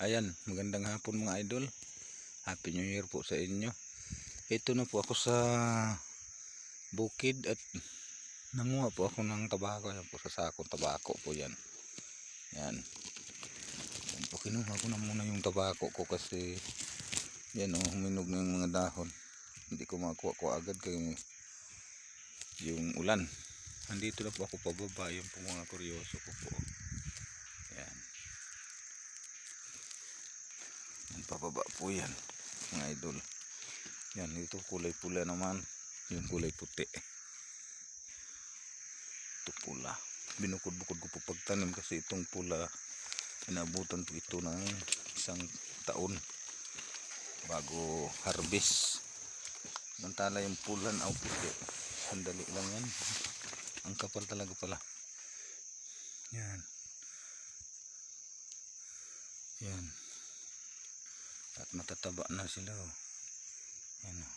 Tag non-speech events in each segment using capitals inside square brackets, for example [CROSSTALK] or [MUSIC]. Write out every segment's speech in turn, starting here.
Ayan, magandang hapon mga idol. Happy New Year po sa inyo. Ito na po ako sa bukid at nanguha po ako ng tabako. Yan po sa sakong tabako po yan. Yan. Yan po, kinuha ko na muna yung tabako ko kasi yan oh, huminog na yung mga dahon. Hindi ko makuha ko agad kay yung ulan. Nandito na po ako pababa. Yung po mga kuryoso ko po. Yan. Yan pababa po yan mga idol. Yan ito kulay pula naman. Yung kulay puti. Ito pula. Binukod-bukod ko po pagtanim kasi itong pula inabutan po ito ng isang taon bago harvest. Mantala yung pulan o puti. Sandali lang yan. Ang kapal talaga pala. Yan. Yan. At matataba na sila oh. Yan oh.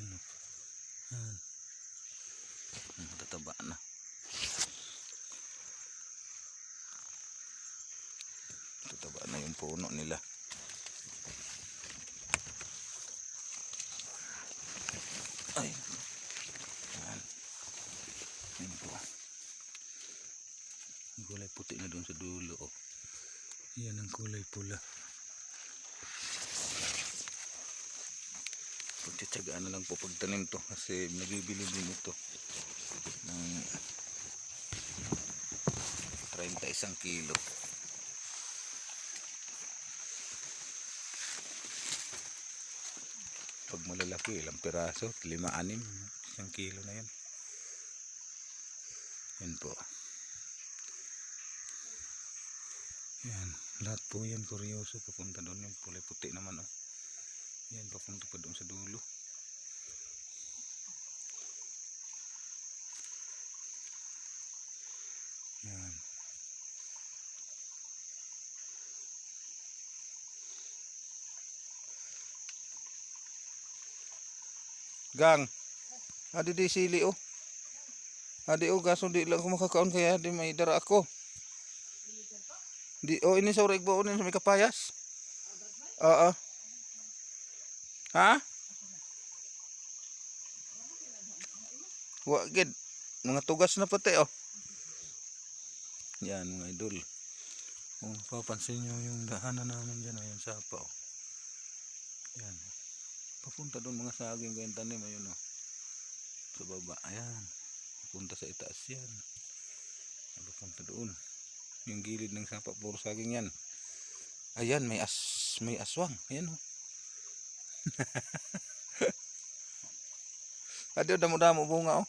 Oh. Yan. Matataba na. Matataba na yung puno nila. Ay. Yan. Yan po. Ang kulay puti na doon sa dulo oh. Yan ang kulay pula. Pagtsatsagaan na lang po pagtanim to kasi nabibili din ito ng 31 kilo. Pag malalaki, ilang piraso, 5-6, isang kilo na yan. Yan po. Yan, lahat po yan kuryoso papunta doon yung kulay puti naman oh. Yan papunta pa doon sa dulo. Yan. Gang. Adi di sili oh. Adi oh gaso di lang ko makakaon kaya di may dara ako. Di oh ini sa ureg ba unin sa may kapayas? Oo. Ha? Wa gid. Mga tugas na pati oh. Yan mga idol. Kung papansin nyo yung daanan namin dyan, ayun sapa oh. Yan. Papunta doon mga saging kayong tanim, ayun oh. Sa baba, ayan. Papunta sa itaas yan. Papunta doon. Yung gilid ng sapa, puro saging yan. Ayan, may as may aswang. Ayan oh. [LAUGHS] Adi oh, damo-damo bunga oh.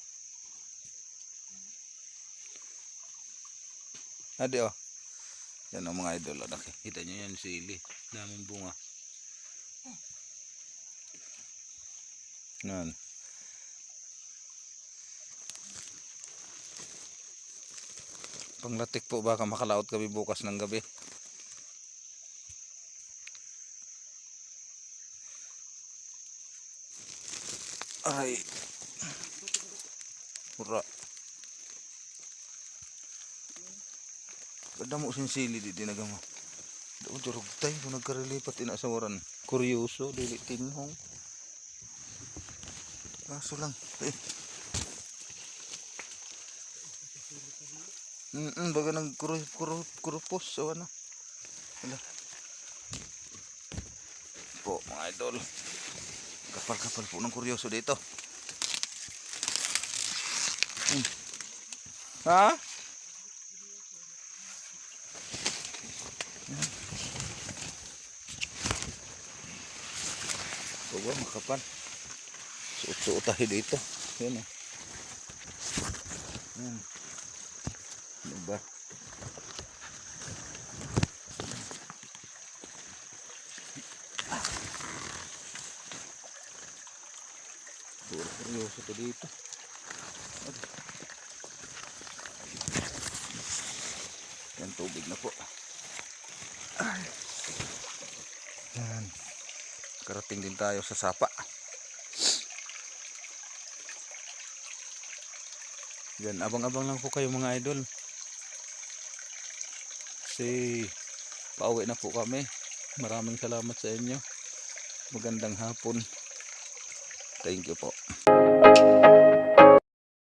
Adi oh. Yan ang mga idol. oh. Nakikita nyo yan sili. Daming bunga. Yan. Panglatik po baka makalaot kami bukas ng gabi. Ay. Hura. Kada mo sinsili di dinagamo. Daw durog tay kung nagkarilipat ina sa waran. Kuryoso dili tinhong. Kaso lang. Eh. Mm, -mm baga nang kuru kuru kurupos o ano. Wala. Po mga idol. Kapal-kapal po ng kuryoso dito. Hmm. Ha? Bawa makapal. Suot-suot tayo dito. Yan o. Yan. Ano ba? Puro kuryoso to dito. Yan tubig na po. Yan. Karating din tayo sa sapa. Yan, abang-abang lang po kayo mga idol. Kasi pauwi na po kami. Maraming salamat sa inyo. Magandang hapon. Thank you po.